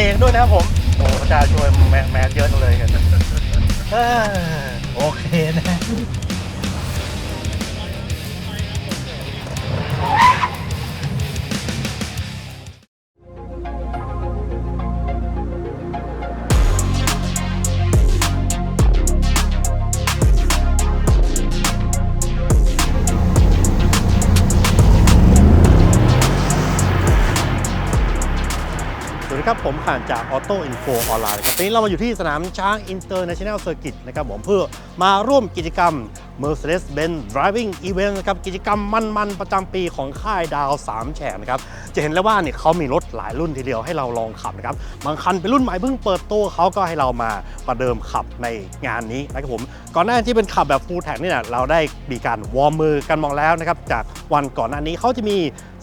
รกด้วยนะครับผมโอ้พระเจ้าช่วยแมแมสเยอะจังเลยกันเออโอเคนะ ผมผ่านจาก Auto Info ออนไลน์ครับตอนนี้เรามาอยู่ที่สนามช้าง International Circuit นะครับผมเพื่อมาร่วมกิจกรรม Mercedes-Benz Driving Event นะครับกิจกรรมมันๆ ประจำปีของค่ายดาว 3 แฉกนะครับจะเห็นแล้วว่าเนี่ยเขามีรถหลายรุ่นทีเดียวให้เราลองขับนะครับบางคันเป็นรุ่นใหม่เพิ่งเปิดตัวเขาก็ให้เรามาประเดิมขับในงานนี้นะครับผมก่อนหน้าที่เป็นขับแบบ full tank นี่นะเราได้มีการวอร์มมือกันมองแล้วนะครับจากวันก่อนหน้านี้เขาจะมี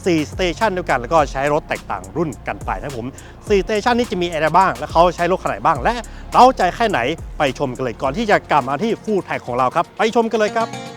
4สเตชันด้วยกันแล้วก็ใช้รถแตกต่างรุ่นกันไปนะครับผม4สเตชันนี้จะมีอะไรบ้าง และเขาใช้รถขนาดบ้าง และเราใจแค่ไหนไปชมกันเลยก่อนที่จะกลับมาที่ฟูดแท็กของเราครับ ไปชมกันเลยครับ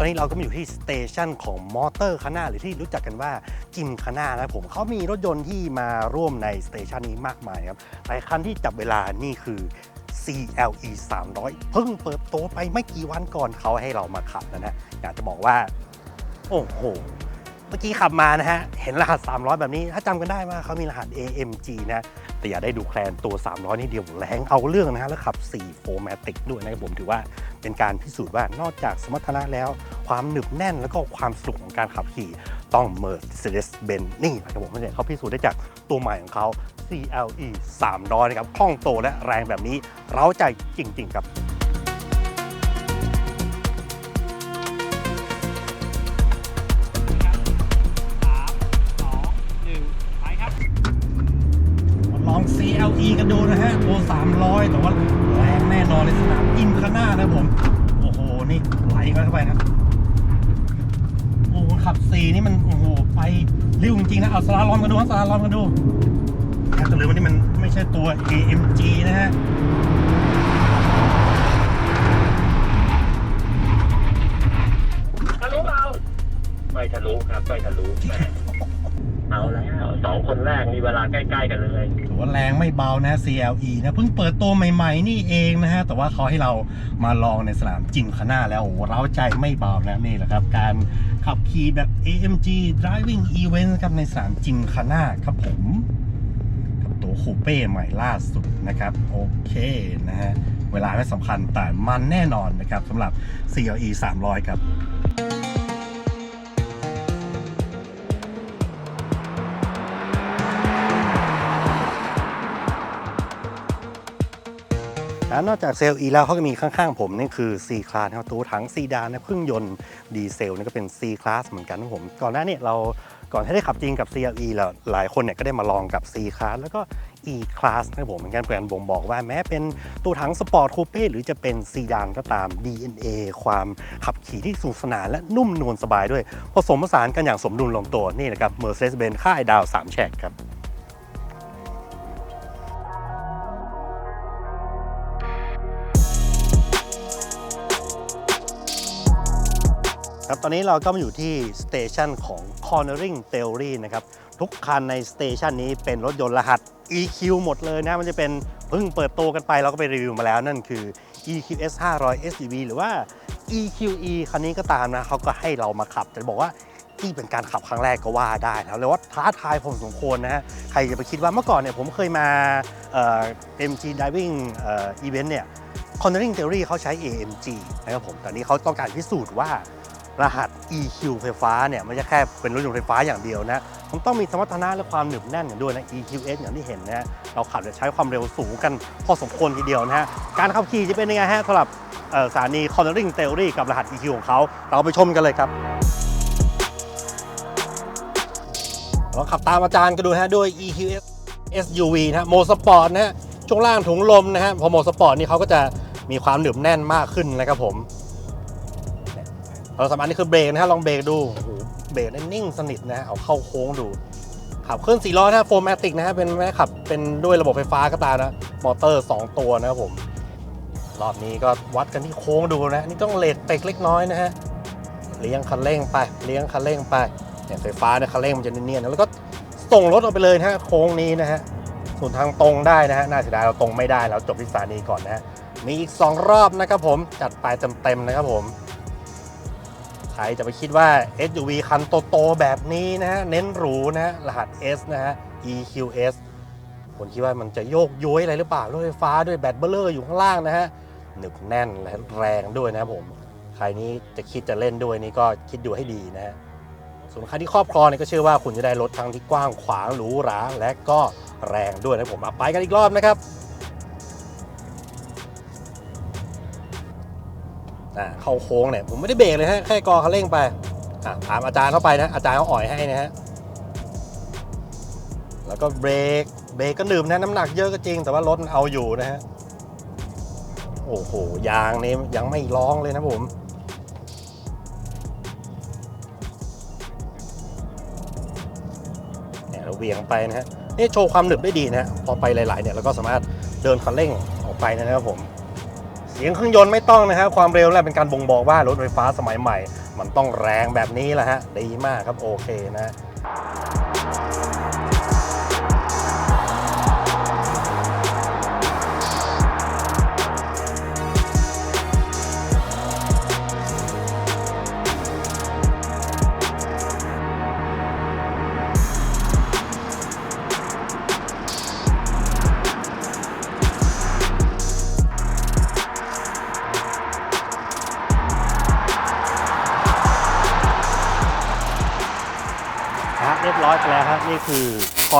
อนนี้เราก็มาอยู่ที่สเตชันของมอเตอร์คาน่าหรือที่รู้จักกันว่าจิมคาน่านะครับผมเขามีรถยนต์ที่มาร่วมในสเตชันนี้มากมายครับแต่คันที่จับเวลานี่คือ CLE 300 เพิ่งเปิดตัวไปไม่กี่วันก่อนเขาให้เรามาขับนะฮะอยากจะบอกว่า โอ้โห เมื่อกี้ขับมานะฮะ เห็นรหัส 300 แบบนี้ ถ้าจำกันได้ว่าเขามีรหัส AMG นะแต่อย่าได้ดูแคลนตัว 300 นี่เดียวแรงเอาเรื่องนะฮะ แล้วขับ 4 4 m a t i c ด้วยนะครับผมถือว่า เป็นการพิสูจน์ว่านอกจากสมรรถนะแล้ว ความหนึบแน่นแล้วก็ความสนุกของการขับขี่ต้อง Mercedes-Benz นี่นะครับผมเนี่ยเขาพิสูจน์ได้จากตัวใหม่ของเขา CLE 300 นะครับคล่องโตและแรงแบบนี้ เราใจจริง ๆ ครับ เอาสลาลอมกันดูสลาลอมกันดูแต่ลืมว่านี่มันไม่ใช่ตัว AMG นะฮะทะลุเปล่าไม่ทะลุครับไม่ทะลุ เอาแล้วสองคนแรกมีเวลาใกล้ๆกันเลยถือว่าแรงไม่เบานะ CLE นะเพิ่งเปิดตัวใหม่ๆนี่เองนะฮะแต่ว่าเขาให้เรามาลองในสนามจิมคานาแล้วโอ้โหเร้าใจไม่เบานะนี่แหละครับ การขับขี่แบบ AMG Driving Event ครับในสนามจิมคานาครับผมกับตัวคูเป้ใหม่ล่าสุดนะครับโอเคนะฮะเวลาไม่สำคัญแต่มันแน่นอนนะครับสำหรับ CLE 300 ครับ แล้วนอกจากเซล E แล้วเขาก็มีข้างๆผมนี่คือ C Class นะครับตัวถังซีดานนะเครื่องยนต์ดีเซลนี่ก็เป็น C Class เหมือนกันนะครับผม ก่อนหน้านี้เราก่อนที่ได้ขับจริงกับ CLE แล้วหลายคนเนี่ยก็ได้มาลองกับ C Class แล้วก็ E Class นะครับผมเหมือนกันเพื่อนบ่งบอกว่าแม้เป็นตัวถังสปอร์ตคูเป้หรือจะเป็นซีดานก็ตาม DNA ความขับขี่ที่สนุกสนานและนุ่มนวลสบายด้วยผสมผสานกันอย่างสมดุลลงตัวนี่นะครับ Mercedes-Benz ค่ายดาว 3 แฉกครับ ครับตอนนี้เราก็มาอยู่ที่สเตชันของ Cornering Theory นะครับทุกคันในสเตชันนี้เป็นรถยนต์รหัส EQ หมดเลยนะมันจะเป็นเพิ่งเปิดตัวกันไปเราก็ไปรีวิวมาแล้วนั่นคือ EQS 500 SUV หรือว่า EQE คันนี้ก็ตามนะเขาก็ให้เรามาขับ แต่บอกว่าที่เป็นการขับครั้งแรกก็ว่าได้แล้วเลยว่าท้าทายพอสมควรนะฮะใครจะไปคิดว่าเมื่อก่อนเนี่ยผมเคยมาเอ่อ MG Diving เอ่อ Event เนี่ย Cornering Theory เขาใช้ AMG นะครับผมแต่นี้เขาต้องการพิสูจน์ว่า รหัส EQ ไฟฟ้าเนี่ยไม่ใช่แค่เป็นรถยนต์ไฟฟ้าอย่างเดียวนะ มันต้องมีสมรรถนะและความหนึบแน่นอย่างด้วยนะ EQS อย่างที่เห็นนะเราขับจะใช้ความเร็วสูงกันพอสมควรทีเดียวนะฮะ การขับขี่จะเป็นยังไงฮะสำหรับสถานี Cornering Theory กับรหัส EQ ของเขา เราไปชมกันเลยครับเราขับตามอาจารย์กันดูฮะด้วย EQS SUV นะฮะโมสปอร์ตนะฮะช่วงล่างถุงลมนะฮะพอโมสปอร์ตนี่เขาก็จะมีความหนึบแน่นมากขึ้นนะครับผม เราสามารถนี่คือเบรกนะฮะลองเบรกดูโอ้โหเบรกได้นิ่งสนิทนะฮะเอาเข้าโค้งดูขับเคลื่อน4ล้อนะโฟมแมติกนะฮะเป็นแม้ขับเป็นด้วยระบบไฟฟ้าก็ตามนะมอเตอร์ 2 ตัวนะครับผมรอบนี้ก็วัดกันที่โค้งดูนะนี่ต้องเลทเตกเล็กน้อยนะฮะเลี้ยงคันเร่งไปเลี้ยงคันเร่งไปเนี่ยไฟฟ้าเนี่ยคันเร่งมันจะเนียนๆแล้วก็ส่งรถออกไปเลยนะฮะโค้งนี้นะฮะส่วนทางตรงได้นะฮะน่าเสียดายเราตรงไม่ได้เราจบที่สถานีก่อนนะฮะมีอีก 2 รอบนะครับผมจัดไปเต็มๆนะครับผม รจะไปคิดว่า SUV คันโตๆแบบนี้นะฮะ เน้นหรูนะฮะ รหัส S นะฮะ EQS ผมคิดว่ามันจะโยกย้อยอะไรหรือเปล่ารถไฟฟ้าด้วยแบตเบลเลอร์อยู่ข้างล่างนะฮะ หนึบแน่นและแรงด้วยนะผม ใครนี้จะคิดจะเล่นด้วยนี่ก็คิดดูให้ดีนะฮะ ส่วนใครที่ครอบครองเนี่ยก็เชื่อว่าคุณจะได้รถทั้งที่กว้างขวางหรูหราและก็แรงด้วยนะผมไปกันอีกรอบนะครับ เข้าโค้งเนี่ยผมไม่ได้เบรกเลยฮะแค่กอคันเร่งไปอะตามอาจารย์เข้าไปนะ อาจารย์เขาอ่อยให้นะฮะแล้วก็เบรกเบรกก็หนึบนะน้ำหนักเยอะก็จริง แต่ว่ารถมันเอาอยู่นะฮะโอ้โหยางนี่ยังไม่ร้องเลยนะผมเนี่ยเราเวียงไปนะฮะนี่โชว์ความหนึบได้ดีนะฮะพอไปหลาย ๆ เนี่ยเราก็สามารถเดินคันเร่งออกไปนะครับผม สียงเครื่องยนต์ไม่ต้องนะครับความเร็วแหละเป็นการบ่งบอกว่ารถไฟฟ้าสมัยใหม่ มันต้องแรงแบบนี้แหละฮะดีมากครับโอเคนะ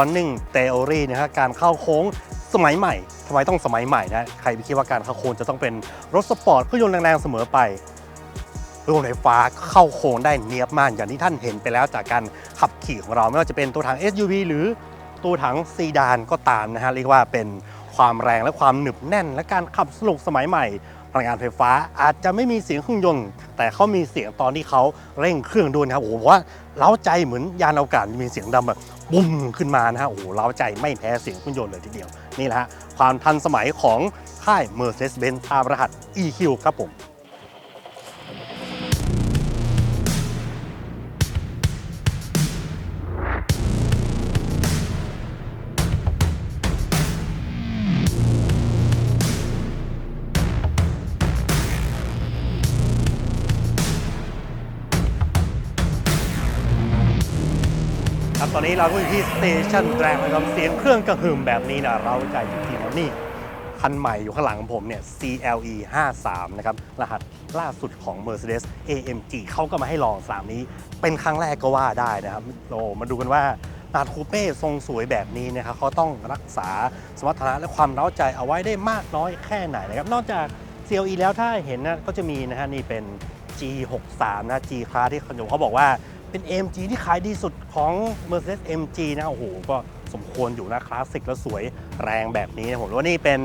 คอนหนึ่งเทอรี่นะฮะการเข้าโค้งสมัยใหม่ทำไมต้องสมัยใหม่นะใครไปคิดว่าการเข้าโค้งจะต้องเป็นรถสปอร์ตเครื่องยนต์แรงๆเสมอไปรถไฟฟ้าเข้าโค้งได้เนียบมากอย่างที่ท่านเห็นไปแล้วจากการขับขี่ของเราไม่ว่าจะเป็นตัวถัง SUV หรือตัวถังซีดานก็ตามนะฮะเรียกว่าเป็นความแรงและความหนึบแน่น และการขับสนุกสมัยใหม่พลังงานไฟฟ้าอาจจะไม่มีเสียงเครื่องยนต์ แต่เขามีเสียงตอนที่เขาเร่งเครื่องด้วยนะครับโอ้โหว่าเล้าใจเหมือนยานอวกาศมีเสียงดังแบบ บุ้มขึ้นมานะฮะโอ้โหเล้าใจไม่แพ้เสียงเครื่องยนต์เลยทีเดียว นี่แหละฮะความทันสมัยของค่าย Mercedes-Benz ตามรหัส EQ ครับผม อนนี้เราก็อยู่ที่สเตชันแรกนะครับเสียงเครื่องกระหึ่มแบบนี้นะเราใจจริงๆแล้วนี่คันใหม่อยู่ข้างหลังของผมเนี่ย CLE 53นะครับ รหัสล่าสุดของ Mercedes AMG เขาก็มาให้ลองสามนี้ เป็นครั้งแรกก็ว่าได้นะครับโอ้มาดูกันว่านาคูเป้ทรงสวยแบบนี้นะครับเขาต้องรักษาสมรรถนะและความเร้าใจเอาไว้ได้มากน้อยแค่ไหนนะครับ นอกจาก CLE แล้วถ้าเห็นนะก็จะมีนะฮะนี่เป็น G63 นะ G Class ที่เขาเขาบอกว่า เป็น AMG ที่ขายดีสุดของ Mercedes MG นะโอ้โหก็สมควรอยู่นะคลาสสิกแล้วสวยแรงแบบนี้นะผมว่านี่เป็น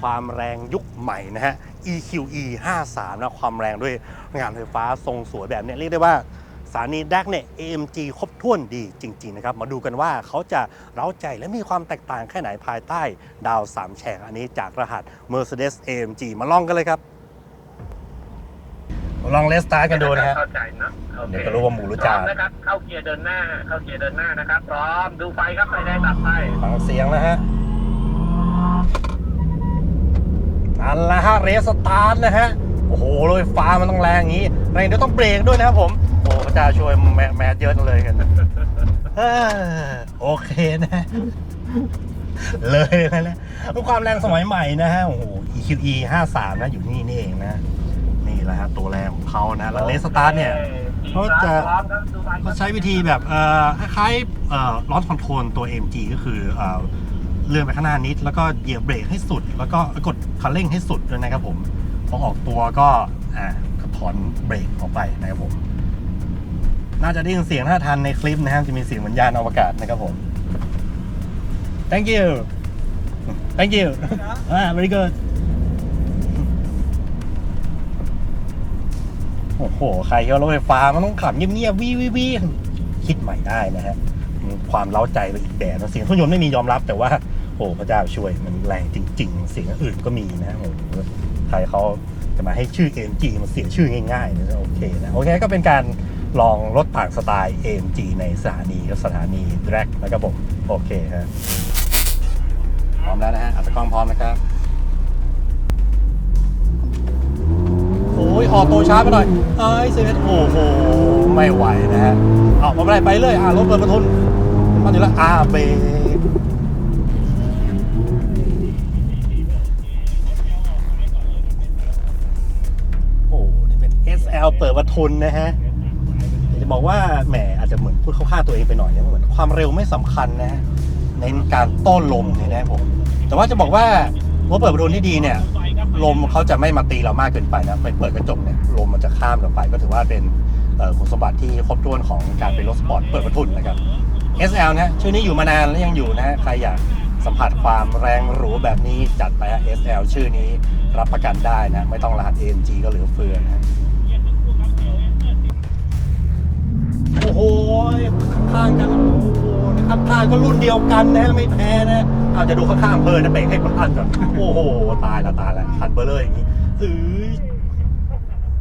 ความแรงยุคใหม่นะฮะ EQE 53นะความแรงด้วยงานไฟฟ้าทรงสวยแบบนี้เรียกได้ว่าสถานีแดกเนี่ย AMG ครบถ้วนดีจริง ๆ นะครับ มาดูกันว่าเขาจะเร้าใจและมีความแตกต่างแค่ไหนภายใต้ดาว 3 แฉกอันนี้จากรหัส Mercedes AMG มาลองกันเลยครับ ลองเลสตาร์กันดูนะฮะเข้าใจนะโอคเดี๋ยวก็รู้ว่าหมูรู้จานพร้อมนะครับ เข้าเกียร์เดินหน้า เข้าเกียร์เดินหน้านะครับ พร้อม ดูไฟครับไฟแดงตัดไฟฟังเสียงนะฮะนั่นแหละฮะเรสตาร์ทนะฮะ โอ้โหรถไฟฟ้ามันต้องแรงอย่างนี้แรงเดี๋ยวต้องเบรกด้วยนะครับผม โอ้พระเจ้าช่วยแมแมสเยอะจังเลยกันเออโอเคนะ เลยนะนะความแรงสมัยใหม่นะฮะ โอ้โห EQE 53นะ อยู่นี่นี่เองนะนี่ แหละฮะตัวแรงของเขานะแล้วเลสตาร์ทเนี่ยเขาจะพร้อมครับดูไฟคก็รับใช้วิธีแบบเอ่อคล้ายๆเอ่อล้อคอนโทรลตัว MG ก็คือเอ่อเลื่อนไปข้างหน้านิด แล้วก็เหยียบเบรกให้สุด แล้วก็กดคันเร่งให้สุดด้วยนะครับผมพอออกตัวก็อ่าถอนเบรกออกไปนะครับผม น่าจะได้ยินเสียงถ้าทันในคลิปนะครับจะมีเสียงเหมือนยานอวกาศนะครับผม thank you thank you อ่า very good โอ้โห ใครเอารถไฟฟ้ามันต้องขับเงียบๆวิววิวคิดใหม่ได้นะฮะความเล้าใจไปอีกแบบเสียงเครื่องยนต์ไม่มียอมรับ แต่ว่าโอ้พระเจ้าช่วยมันแรงจริง ๆ เสียงอื่นก็มีนะโอ้โหใครเขาจะมาให้ชื่อ AMG มันเสียชื่อง่ายๆนะโอเคนะโอเคก็เป็นการลองรถต่างสไตล์ AMG ในสถานีกับสถานี Drag นะครับผมโอเคฮะพร้อมแล้วนะฮะอัตกล้องพร้อมนะครับ โอ้ยออกตัวช้าไปหน่อยเอ้ยเซเว่นโอ้โหไม่ไหวนะฮะเอาไม่เป็นไรไปเลยอ่ารถเปิดประทุนมันอยู่แล้วอ่าเบรกโอ้นี่เป็น SL เปิดประทุนนะฮะจะบอกว่าแหมอาจจะเหมือนพูดเข้าข้างตัวเองไปหน่อยนะเหมือนความเร็วไม่สำคัญนะเน้นการต้นลมเนี่ยนะผมแต่ว่าจะบอกว่ารถเปิดประทุนที่ดีเนี่ย ลมเขาจะไม่มาตีเรามากเกินไปนะไปเปิดกระจกเนี่ยลมมันจะข้ามเราไป ก็ถือว่าเป็นคุณสมบัติที่ครบถ้วนของการเป็นรถสปอร์ตเปิดประทุนนะครับ SL นะชื่อนี้อยู่มานานและยังอยู่นะใครอยากสัมผัสความแรงหรูแบบนี้จัดไปฮะ SL ชื่อนี้รับประกันได้นะ ไม่ต้องรหัส AMG ก็เหลือเฟือนะโอ้โหข้างๆกันโอ้โหนะครับข้างก็รุ่นเดียวกันนะไม่แพ้นะ เอาจะดูข้างๆเพลินนะเบรกให้มันอันก่อนโอ้โหตายละตายละคันเบลเลยอย่างนี้เอ้ย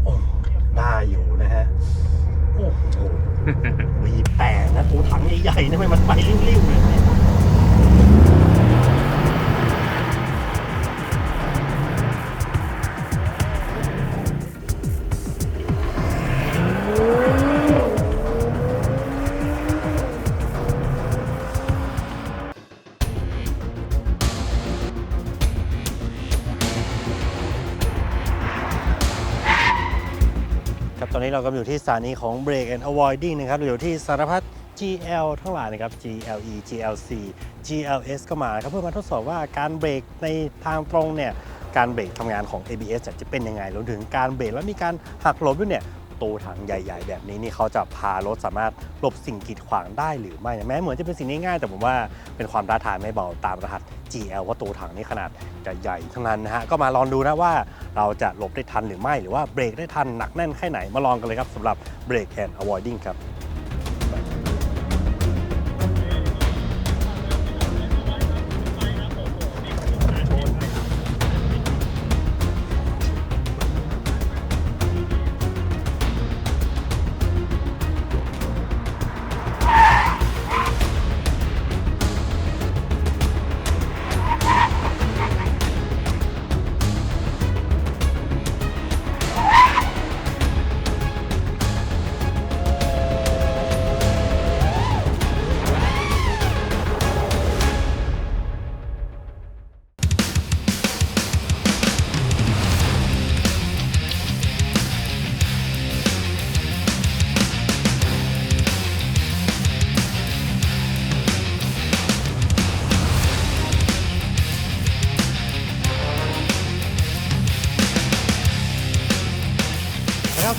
โอ้ได้อยู่นะฮะโอ้โหวีแปดนะตัวถังใหญ่ๆนะไม่มันไปริ้วๆเลย ตอนนี้เราก็อยู่ที่สถานีของ Break and Avoiding นะครับเราอยู่ที่สารพัด GL ทั้งหลายนะครับ GLE GLC GLS ก็มาครับเพื่อมาทดสอบว่าการเบรกในทางตรงเนี่ยการเบรกทำงานของ ABS จะเป็นยังไงรวมถึงการเบรกแล้วมีการหักหลบด้วยเนี่ย ตัวถังใหญ่ ๆ แบบนี้นี่เขาจะพารถสามารถหลบสิ่งกีดขวางได้หรือไม่แม้เหมือนจะเป็นสิ่งง่ายๆแต่ผมว่าเป็นความท้าทายไม่เบาตามรหัส GL ว่าตัวถังนี่ขนาดใหญ่ทั้งนั้นนะฮะก็มาลองดูนะว่าเราจะหลบได้ทันหรือไม่หรือว่าเบรกได้ทันหนักแน่นแค่ไหนมาลองกันเลยครับสำหรับ Break and Avoiding ครับ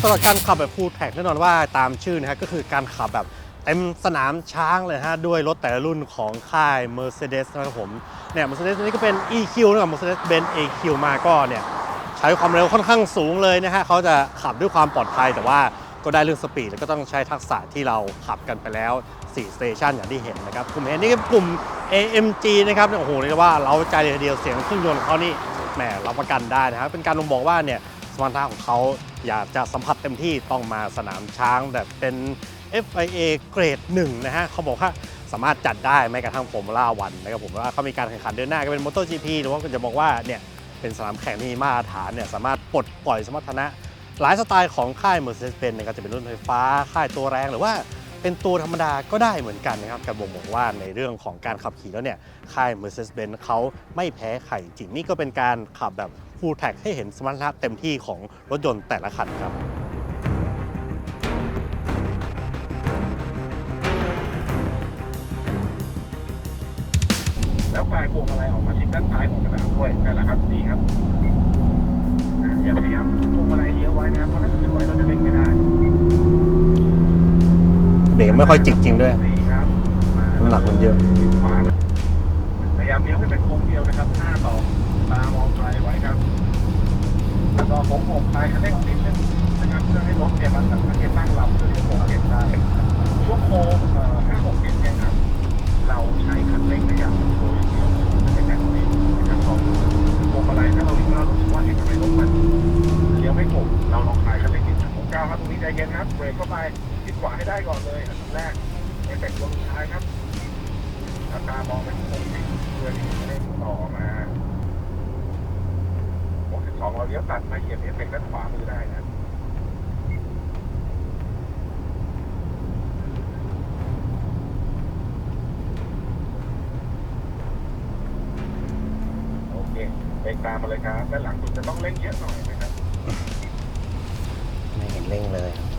สำหรับการขับแบบ full track แน่นอนว่าตามชื่อนะฮะก็คือการขับแบบเต็มสนามช้างเลยฮะด้วยรถแต่ละรุ่นของค่าย Mercedes นะครับผมเนี่ย Mercedes นี่ก็เป็น EQ นะครับ Mercedes-Benz AQ มาก็เนี่ยใช้ความเร็วค่อนข้างสูงเลยนะฮะเขาจะขับด้วยความปลอดภัยแต่ว่าก็ได้เรื่องสปีดแล้วก็ต้องใช้ทักษะที่เราขับกันไปแล้ว4สเตชันอย่างที่เห็นนะครับกลุ่มเห็นนี่ก็กลุ่ม AMG นะครับโอ้โหเรียกว่าเราใจเลยทีเดียวเสียงเครื่องยนต์ของเขานี่แหมรับประกันได้นะครับเป็นการบ่งบอกว่าเนี่ยสมรรถนะของเขา อยากจะสัมผัสเต็มที่ต้องมาสนามช้างแบบเป็น FIA เกรดหนึ่งนะฮะเขาบอกว่าสามารถจัดได้แม้กระทั่งฟอร์มูล่าวันนะครับผมว่าเขามีการแข่งขันเดือนหน้าก็เป็น MotoGP หรือว่าจะบอกว่าเนี่ยเป็นสนามแข่งที่มีมาตรฐานเนี่ยสามารถปลดปล่อยสมรรถนะหลายสไตล์ของค่าย Mercedes-Benz นะครับจะเป็นรุ่นไฟฟ้าค่ายตัวแรงหรือว่าเป็นตัวธรรมดาก็ได้เหมือนกันนะครับกับบ่งบอกว่าในเรื่องของการขับขี่แล้วเนี่ยค่าย Mercedes-Benz เขาไม่แพ้ใครจริงนี่ก็เป็นการขับแบบ full track ให้เห็นสมรรถนะเต็มที่ของรถยนต์แต่ละคันครับแล้วปลายพวงมาลัยออกมาชิดด้านซ้ายของสนามด้วยนั่นแหละครับดีครับอ่าอย่าพยายามพวงมาลัยเลี้ยวไว้นะครับเพราะถ้าถือไว้เราจะเล่นไม่ได้เบรกไม่ค่อยจิกจริงด้วยดีครับมาน้ำหนักมันเยอะขวาพยายามเลี้ยวให้เป็นโค้งเดียวนะครับหน้าต่อตามองไกลไว้ค รับแล้วก็โค้งอกไปคันเร่งนิดนึงนะครับพื่อให้รถเนี่ยมันสามารถที่จะตั้งลำหรือโค้งเก็บได้ช่วงโค้งห้าหกเจ็ดเนี่ยครับเราใช้คันเร่งในการโดยเดียวเป็นแบบนี้นะครับลองดูพวงมาลัยถ้าเราเรารู้สึกว่าเห็นทำไมรถมันเลี้ยวไม่คมเราลองคลายคันเร่งนิดหนึ่งผมก้าวครับตรงนี้ใจเย็นครับเบรกเข้าไปชิดขวาให้ได้ก่อนเลยอันดับแรกเอฟเฟกต์ตัวสุดท้ายครับตาตามองไปที่ตรงนี้เพื่อที่จะได้ต่อมา ของเราเลี้ยวตัดมาเหยียบเอฟเฟกต์ด้านขวามือได้นะโอเคเบรกตามมาเลยครับด้านหลังคุณจะต้องเร่งเยอะหน่อยนะครับ ไม่เห็นเร่งเลยครับ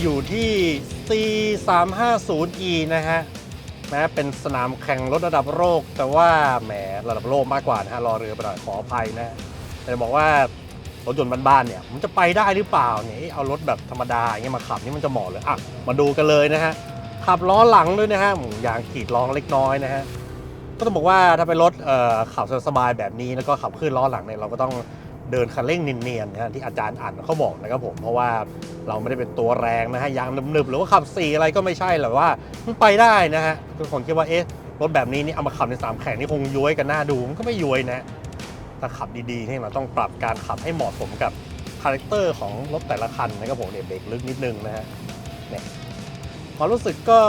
อยู่ที่ C350E นะฮะแม้เป็นสนามแข่งรถระดับโลก แต่ว่าแหมระดับโลกมากกว่านะฮะรอเรือไปหน่อยขออภัยนะแต่บอกว่ารถยนต์บ้านๆเนี่ยมันจะไปได้หรือเปล่าเนี่ยเอารถแบบธรรมดาอย่างเงี้ยมาขับนี่มันจะเหมาะเลยอะมาดูกันเลยนะฮะขับล้อหลังด้วยนะฮะหมูยางขีดล้อเล็กน้อยนะฮะก็ต้องบอกว่าถ้าเป็นรถขับสบายแบบนี้แล้วก็ขับขึ้นล้อหลังเนี่ยเราก็ต้อง เดินคันเร่งเนียนๆนะที่อาจารย์อ่านเขาบอกนะครับผมเพราะว่าเราไม่ได้เป็นตัวแรงนะฮะยางหนึบๆหรือว่าขับสี่อะไรก็ไม่ใช่หรอกว่ามันไปได้นะฮะทุกคนคิดว่าเอ๊ะรถแบบนี้นี่เอามาขับในสามแข่งนี่คงย้วยกันหน้าดูมันก็ไม่ย้วยนะถ้าขับดีๆนี่เราต้องปรับการขับให้เหมาะสมกับคาแรคเตอร์ของรถแต่ละคันนะครับผมเนี่ยเบรกลึกนิดนึงนะฮะเนี่ยความรู้สึกก็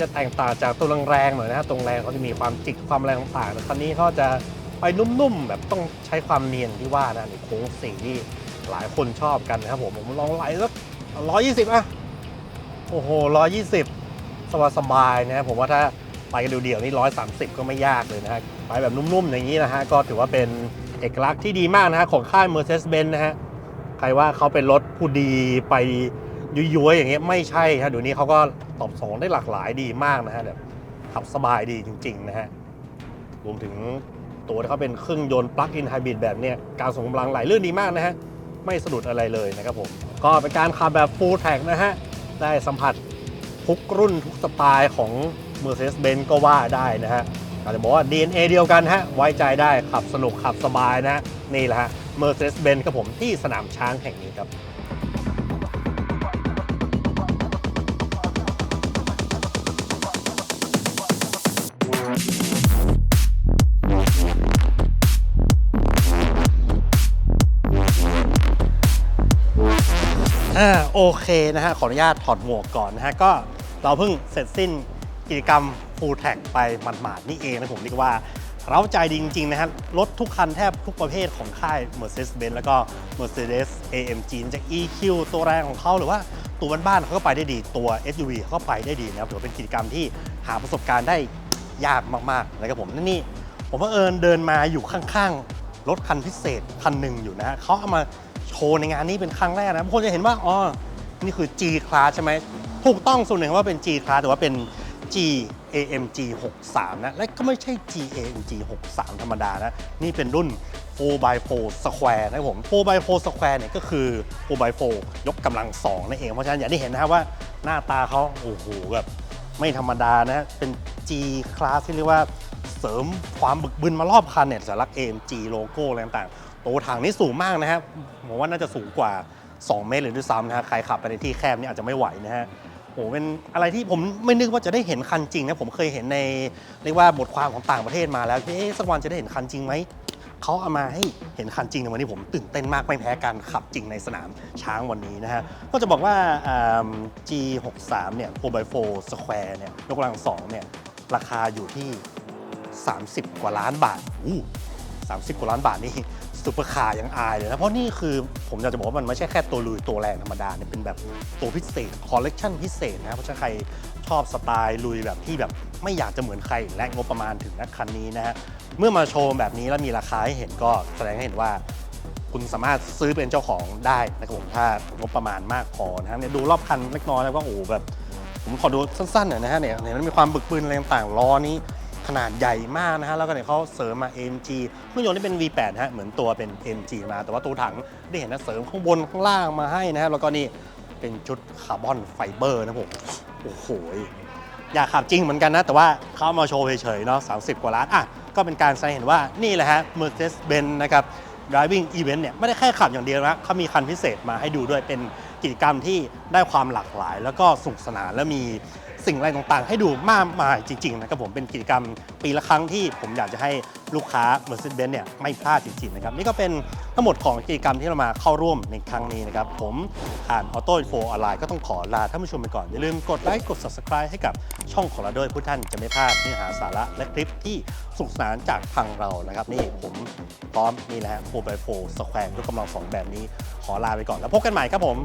จะแตกต่างจากตัวแรงๆหน่อยนะฮะตรงแรงเขาจะมีความจิกความแรงต่างแต่คันนี้เขาจะ ไปนุ่มๆ แบบต้องใช้ความเนียนที่ว่านะในโค้งสี่ที่หลายคนชอบกันนะครับผมผมลองไหลสักร้อยยี่สิบอะโอ้โหร้อยยี่สิบสบายๆนะครับผมว่าถ้าไปกันเดี่ยวๆนี่ร้อยสามสิบก็ไม่ยากเลยนะฮะไปแบบนุ่มๆ อย่างนี้นะฮะก็ถือว่าเป็นเอกลักษณ์ที่ดีมากนะฮะของค่าย Mercedes-Benz นะฮะใครว่าเขาเป็นรถผู้ดีไปยุยๆอย่างเงี้ยไม่ใช่ฮะเดี๋ยวนี้เขาก็ตอบสองได้หลากหลายดีมากนะฮะแบบขับสบายดีจริง ๆ นะฮะรวมถึง ตัวที่เขาเป็นเครื่องยนต์ปลั๊กอินไฮบริดแบบเนี้ยการส่งกำลังไหลลื่นดีมากนะฮะ ไม่สะดุดอะไรเลยนะครับผม ก็เป็นการขับแบบ full track นะฮะ ได้สัมผัสทุกรุ่นทุกสไตล์ของ Mercedes-Benz ก็ว่าได้นะฮะอาจจะบอกว่า DNA เดียวกันฮะ ไว้ใจได้ขับสนุกขับสบายนะฮะนี่แหละฮะ Mercedes-Benz ครับผมที่สนามช้างแห่งนี้ครับ เคนะฮะขออนุญาตถอดหมวกก่อนนะฮะก็เราเพิ่งเสร็จสิ้นกิจกรรม Full Track ไปหมาดๆนี่เองนะผมเรียกว่าเราใจดีจริง ๆ นะฮะรถทุกคันแทบทุกประเภทของค่าย Mercedes-Benz แล้วก็ Mercedes AMG จาก EQ ตัวแรงของเขาหรือว่าตัวบ้านๆเขาก็ไปได้ดีตัว SUV เขาก็ไปได้ดีนะครับถือว่าเป็นกิจกรรมที่หาประสบการณ์ได้ยากมากๆนะครับผมนั่นนี่ผมเอิญเดินมาอยู่ข้างๆ รถคันพิเศษคันหนึ่งอยู่นะฮะเขาเอามาโชว์ในงานนี้เป็นครั้งแรกนะคนจะเห็นว่าอ๋อ นี่คือ G Class ใช่ไหมถูกต้องส่วนหนึ่งว่าเป็น G Class แต่ว่าเป็น G AMG 63 นะ และก็ไม่ใช่ G AMG 63 ธรรมดานะ นี่เป็นรุ่น 4x4 Square นะครับผม 4x4 Square เนี่ยก็คือ 4x4 ยกกำลังสองนั่นเอง เพราะฉะนั้นอย่างที่เห็นนะครับว่าหน้าตาเขาโอ้โหแบบไม่ธรรมดานะ เป็น G Class ที่เรียกว่าเสริมความบึกบึนมารอบคันเนี่ยสัญลักษณ์ AMG โลโก้อะไรต่างๆตัวถังนี่สูงมากนะครับ ผมว่าน่าจะสูงกว่า 2 เมตรเลยด้วยซ้ำนะฮะใครขับไปในที่แคบนี่อาจจะไม่ไหวนะฮะโอ้หเป็นอะไรที่ผมไม่นึกว่าจะได้เห็นคันจริงนะผมเคยเห็นในเรียกว่าบทความของต่างประเทศมาแล้วเอ๊ะสักวันจะได้เห็นคันจริงไหมเขาเอามาให้เห็นคันจริงในวันนี้ผมตื่นเต้นมากไม่แพ้การขับจริงในสนามช้างวันนี้นะฮะก็จะบอกว่า G63 เนี่ย 4x4 Square เนี่ยยกกำลังสองเนี่ยราคาอยู่ที่ 30 กว่าล้านบาทอู้30 กว่าล้านบาทนี่ ซุปเปอร์คาร์ยังอายเลยนะเพราะนี่คือผมอยากจะบอกว่ามันไม่ใช่แค่ตัวลุยตัวแรงธรรมดาเนี่ยเป็นแบบตัวพิเศษคอลเลกชันพิเศษนะเพราะฉะนั้นใครชอบสไตล์ลุยแบบที่แบบไม่อยากจะเหมือนใครและงบประมาณถึงนะคันนี้นะฮะเมื่อมาโชว์แบบนี้แล้วมีราคาให้เห็นก็แสดงให้เห็นว่าคุณสามารถซื้อเป็นเจ้าของได้นะครับผมถ้างบประมาณมากพอนะฮะเนี่ยดูรอบคันเล็กน้อยแล้วก็โอ้แบบ ผมขอดูสั้นๆหน่อยนะฮะเนี่ยเนี่ยมันมีความบึกบึนอะไรต่างๆล้อนี้ ขนาดใหญ่มากนะฮะแล้วก็เนี่ยเขาเสริมมา AMG เครื่องยนต์ที่เป็น V8 ฮะเหมือนตัวเป็น AMG มา แต่ว่าตัวถังได้เห็นนะเสริมข้างบนข้างล่างมาให้นะฮะแล้วก็นี่เป็นชุดคาร์บอนไฟเบอร์นะผมโอ้โหอยากขับจริงเหมือนกันนะ แต่ว่าเขาเอามาโชว์เฉยๆเนาะ30 กว่าล้านอะก็เป็นการแสดงเห็นว่านี่แหละฮะ Mercedes-Benz นะครับ Driving Event เนี่ยไม่ได้แค่ขับอย่างเดียวนะเขามีคันพิเศษมาให้ดูด้วยเป็นกิจกรรมที่ได้ความหลากหลาย แล้วก็สนุกสนานและมี สิ่งอะไรต่างๆ ให้ดูมากมายจริง ๆ นะครับผมเป็นกิจกรรมปีละครั้งที่ผมอยากจะให้ลูกค้า Mercedes-Benz เนี่ยไม่พลาดจริง ๆ นะครับ นี่ก็เป็นทั้งหมดของกิจกรรมที่เรามาเข้าร่วมในครั้งนี้นะครับ ผมอ่าน Auto Info ออนไลน์ก็ต้องขอลาท่านผู้ชมไปก่อน อย่าลืมกดไลค์กด Subscribe ให้กับช่องของเราด้วยผู้ท่านจะไม่พลาดเนื้อหาสาระและคลิปที่สนุกสนานจากทางเรานะครับ นี่ผมพร้อมนี่แหละ 4x4 Square ยกกำลังสองแบบนี้ขอลาไปก่อนแล้วพบกันใหม่ครับผม